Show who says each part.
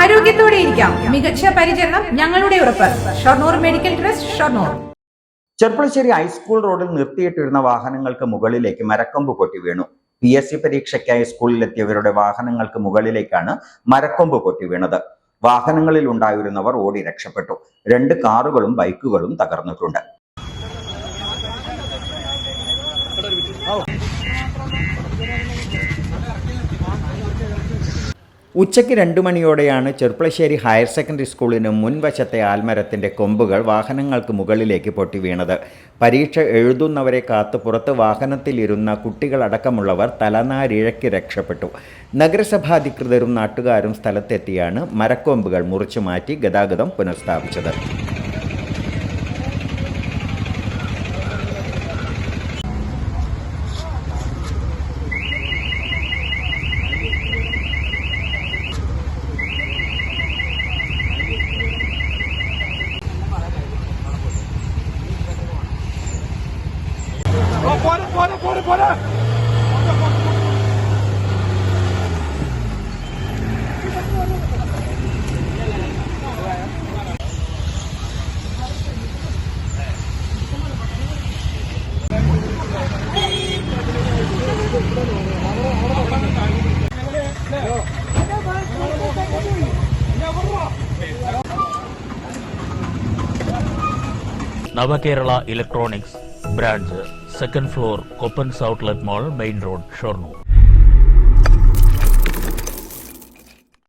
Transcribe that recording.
Speaker 1: ആരോഗ്യത്തോടെ ഇരിക്കാം. മികച്ച പരിചരണം ഞങ്ങളുടെ ഉറപ്പ്. Shoranur medical trust Shoranur.
Speaker 2: Cherpulassery high school റോഡിൽ നിർത്തിയിട്ടിരുന്ന വാഹനങ്ങൾക്ക് മുകളിലേക്ക് മരക്കൊമ്പ് പൊട്ടി വീണു. പി എസ് സി പരീക്ഷയ്ക്കായി സ്കൂളിലെത്തിയവരുടെ വാഹനങ്ങൾക്ക് മുകളിലേക്കാണ് മരക്കൊമ്പ് പൊട്ടി വീണത്. വാഹനങ്ങളിൽ ഉണ്ടായിരുന്നവർ ഓടി രക്ഷപ്പെട്ടു. രണ്ട് കാറുകളും ബൈക്കുകളും തകർന്നിട്ടുണ്ട്. ഉച്ചയ്ക്ക് രണ്ടു മണിയോടെയാണ് ചെർപ്പളശ്ശേരി ഹയർ സെക്കൻഡറി സ്കൂളിന് മുൻവശത്തെ ആൽമരത്തിന്റെ കൊമ്പുകൾ വാഹനങ്ങൾക്ക് മുകളിലേക്ക് പൊട്ടി വീണത്. പരീക്ഷ എഴുതുന്നവരെ കാത്ത് പുറത്ത് വാഹനത്തിലിരുന്ന കുട്ടികളടക്കമുള്ളവർ തലനാരിഴയ്ക്ക് രക്ഷപ്പെട്ടു. നഗരസഭാധികൃതരും നാട്ടുകാരും സ്ഥലത്തെത്തിയാണ് മരക്കൊമ്പുകൾ മുറിച്ചു മാറ്റി ഗതാഗതം പുനഃസ്ഥാപിച്ചത്.
Speaker 3: പോരെ പോരെ പോരെ പോരെ
Speaker 4: Navakerala electronics branch second floor Koppan outlet mall main road Shoranur